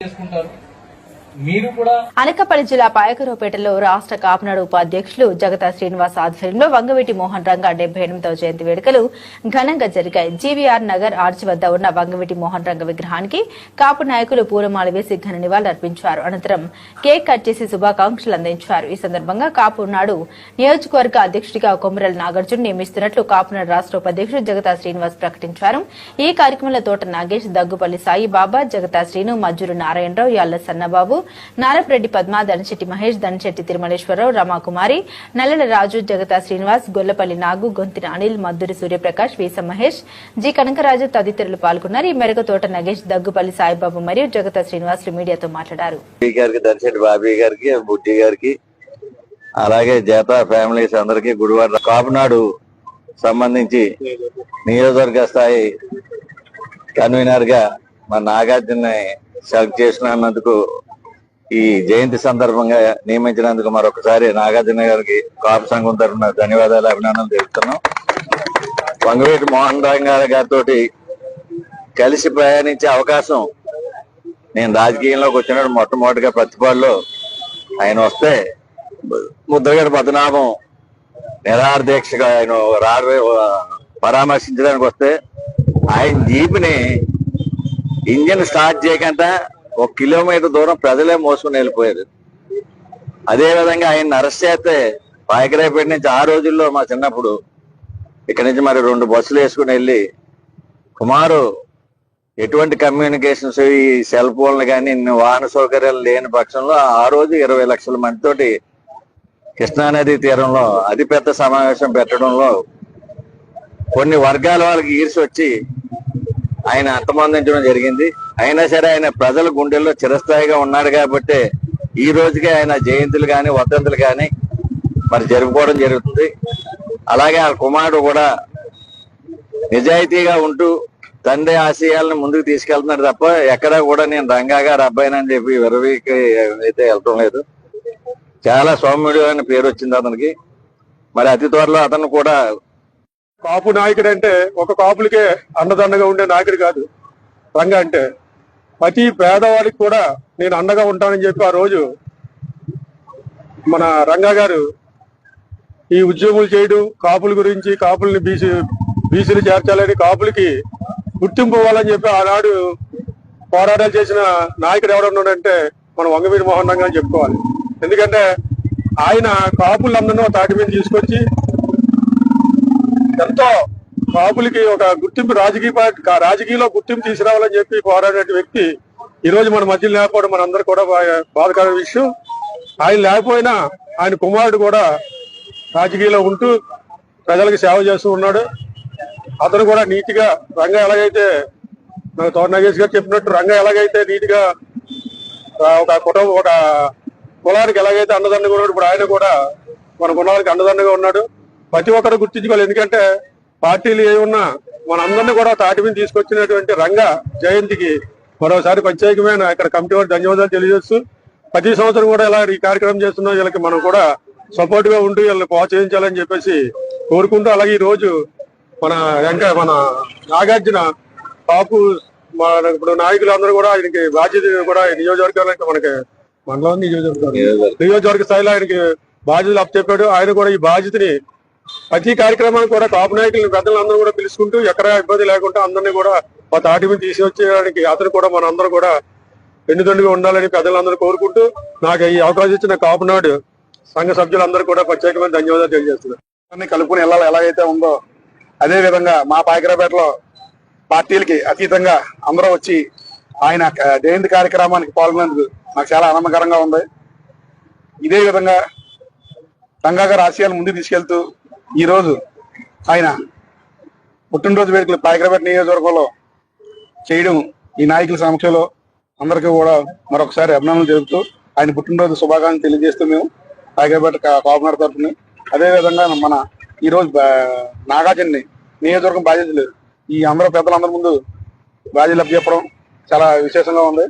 చేసుకుంటారు. మీరు కూడా అనకాపల్లి జిల్లా పాయకరావుపేటలో రాష్ట్ర కాపునాడు ఉపాధ్యక్షులు జగతా శ్రీనివాస్ ఆధ్వర్యంలో వంగవీటి మోహన్ రంగా డెబ్బై ఎనిమిదవ జయంతి వేడుకలు ఘనంగా జరిగాయి. జీవీఆర్ నగర్ ఆర్చి వద్ద ఉన్న వంగవీటి మోహన్ రంగ విగ్రహానికి కాపు నాయకులు పూలమాల వేసి ఘన నివాళులర్పించారు అనంతరం కేక్ కట్ చేసి శుభాకాంక్షలు అందించారు. ఈ సందర్భంగా కాపునాడు నియోజకవర్గ అధ్యక్షుడిగా కొమరల నాగార్జున నియమిస్తున్నట్లు కాపునాడు రాష్ట్ర ఉపాధ్యక్షుడు జగతా శ్రీనివాస్ ప్రకటించారు. ఈ కార్యక్రమంలో తోట నాగేష్ దగ్గుపల్లి సాయి బాబా జగతా శ్రీను మజ్జూరు నారాయణరావు యాళ్ళ సన్నబాబు నారపరెడ్డి పద్మ దనశెట్టి మహేష్ దనశెట్టి తిరుమలేశ్వరరావు రమాకుమారి నల్లెల రాజు జగతా శ్రీనివాస్ గొల్లపల్లి నాగు గొంతిన అనిల్ మద్దురి సూర్యప్రకాష్ వీస మహేష్ జి కనకరాజు తదితరులు పాల్గొన్నారు. ఈ మేరకు తోట నగేష్ దగ్గుపల్లి సాయిబాబు మరియు జగతా శ్రీనివాసులు మీడియాతో మాట్లాడారు. బాబీ గారికి బుడ్డి గారికి అలాగే జేత ఫ్యామిలీస్ అందరికీ గుడివాడ కాపునాడు సంబంధించి నియోజకవర్గ స్థాయి కన్వీనర్గా మా నాగార్జున సెలెక్ట్ చేసినందుకు ఈ జయంతి సందర్భంగా నియమించినందుకు మరొకసారి నాగార్జున గారికి కాపు సంఘం తరఫున ధన్యవాదాలు అభినందనలు తెలుపుతున్నాం. వంగవీటి మోహన్ రావు గారి గారితో కలిసి ప్రయాణించే అవకాశం నేను రాజకీయంలోకి వచ్చినప్పుడు మొట్టమొదటిగా ప్రతిపాడులో ఆయన వస్తే ముద్రగడ పద్మనాభం నిరాహార దీక్షగా ఆయన రారు పరామర్శించడానికి వస్తే ఆయన జీప్ని ఇంజిన్ స్టార్ట్ చేయకుండా ఒక కిలోమీటర్ దూరం ప్రజలే మోసుకుని వెళ్ళిపోయారు. అదే విధంగా ఆయన అరెస్ట్ చేస్తే పాయకరాయపేట నుంచి ఆ రోజుల్లో మా చిన్నప్పుడు ఇక్కడి నుంచి మరి రెండు బస్సులు వేసుకుని వెళ్ళి కుమారు ఎటువంటి కమ్యూనికేషన్స్ ఈ సెల్ ఫోన్లు కానీ వాహన సౌకర్యాలు లేని పక్షంలో ఆ రోజు ఇరవై లక్షల మందితోటి కృష్ణానది తీరంలో అతిపెద్ద సమావేశం పెట్టడంలో కొన్ని వర్గాల వాళ్ళకి ఈర్చి వచ్చి ఆయన అంతమందించడం జరిగింది. అయినా సరే ఆయన ప్రజల గుండెల్లో చిరస్థాయిగా ఉన్నాడు కాబట్టి ఈ రోజుకే ఆయన జయంతులు కానీ వర్ధంతులు కానీ మరి జరుపుకోవడం జరుగుతుంది. అలాగే ఆ కుమారుడు కూడా నిజాయితీగా ఉంటూ తండ్రి ఆశయాలను ముందుకు తీసుకెళ్తున్నాడు తప్ప ఎక్కడా కూడా నేను రంగా గారు అబ్బాయినని చెప్పి విరవీకి అయితే వెళ్ళటం లేదు. చాలా సౌమ్యుడు అనే పేరు వచ్చింది అతనికి. మరి అతి త్వరలో అతను కూడా కాపు నాయకుడు అంటే ఒక కాపులకే అండదండగా ఉండే నాయకుడు కాదు. రంగ అంటే ప్రతి పేదవాడికి కూడా నేను అండగా ఉంటానని చెప్పి ఆ రోజు మన రంగా గారు ఈ ఉద్యోగులు చేయడం కాపుల గురించి కాపుల్ని బీసీ బీసీలు చేర్చాలని కాపులకి గుర్తింపు ఇవ్వాలని చెప్పి ఆనాడు పోరాటాలు చేసిన నాయకుడు ఎవరన్నాడంటే మన వంగవీరి మోహన్ రంగా అని చెప్పుకోవాలి. ఎందుకంటే ఆయన కాపులందరినీ తాటి మీద తీసుకొచ్చి ఎంతో కాపులకి ఒక గుర్తింపు రాజకీయ పార్టీ రాజకీయంలో గుర్తింపు తీసుకురావాలని చెప్పి పోరాడే వ్యక్తి ఈ రోజు మన మధ్యలో లేకపోవడం మన అందరు కూడా బా- బాధకర విషయం. ఆయన లేకపోయినా ఆయన కుమారుడు కూడా రాజకీయంలో ఉంటూ ప్రజలకు సేవ చేస్తూ ఉన్నాడు. అతను కూడా నీతిగా రంగ ఎలాగైతే మన తోట నాగేష్ గారు చెప్పినట్టు రంగ ఎలాగైతే నీతిగా ఒక కుటుంబం ఒక కులానికి ఎలాగైతే అన్నదండగా ఉన్నాడు ఇప్పుడు ఆయన కూడా మన కులానికి అన్నదండగా ఉన్నాడు. ప్రతి ఒక్కరు గుర్తించుకోవాలి. ఎందుకంటే పార్టీలు ఏ ఉన్నా మనందరినీ కూడా తాటి మీద తీసుకొచ్చినటువంటి రంగ జయంతికి మరోసారి ప్రత్యేకమైన ఇక్కడ కమిటీ వారికి ధన్యవాదాలు తెలియజేస్తూ ప్రతి సంవత్సరం కూడా ఇలా ఈ కార్యక్రమం చేస్తున్న వీళ్ళకి మనం కూడా సపోర్ట్గా ఉంటూ వీళ్ళని ప్రోత్సహించాలని చెప్పేసి కోరుకుంటూ అలాగే ఈ రోజు మన వెంక మన నాగార్జున బాపు మన ఇప్పుడు నాయకులు అందరూ కూడా ఆయనకి బాధ్యత కూడా ఈ నియోజకవర్గాలకి మనకి మండలం నియోజకవర్గం. నియోజకవర్గ స్థాయిలో ఆయనకి బాధ్యతలు అప్పచెప్పాడు. ఆయన కూడా ఈ బాధ్యతని ప్రతి కార్యక్రమానికి కూడా కాపు నాయకులను పెద్దలందరూ కూడా పిలుచుకుంటూ ఎక్కడ ఇబ్బంది లేకుండా అందరినీ కూడా మా తాటి మీద తీసుకొచ్చేయడానికి అతను కూడా మన అందరూ కూడా ఎన్నుదండుగా ఉండాలని పెద్దలందరూ కోరుకుంటూ నాకు ఈ అవకాశం ఇచ్చిన కాపునాడు సంఘ సభ్యులందరూ కూడా ప్రత్యేకమైన ధన్యవాదాలు తెలియజేస్తున్నారు కలుపుకుని వెళ్ళాలి ఎలాగైతే ఉందో. అదే విధంగా మా పాయకరాపేటలో పార్టీలకి అతీతంగా అందరూ వచ్చి ఆయన జయంతి కార్యక్రమానికి పాల్గొనేందుకు నాకు చాలా ఆనందకరంగా ఉంది. ఇదే విధంగా రంగా గారి ఆశయాలు ముందుకు తీసుకెళ్తూ ఈ రోజు ఆయన పుట్టినరోజు వేడుకలు పాయకరపేట నియోజకవర్గంలో చేయడం ఈ నాయకుల సమక్షంలో అందరికీ కూడా మరొకసారి అభినందనలు తెలుపుతూ ఆయన పుట్టినరోజు శుభాకాంక్షలు తెలియజేస్తూ మేము పాయకరపేట కాపునర్ తరఫున అదేవిధంగా మన ఈ రోజు నాగార్జున్ని నియోజకవర్గం బాధ్యతలు ఈ అందరూ పెద్దలందరి ముందు బాధ్యతలు చెప్పడం చాలా విశేషంగా ఉంది.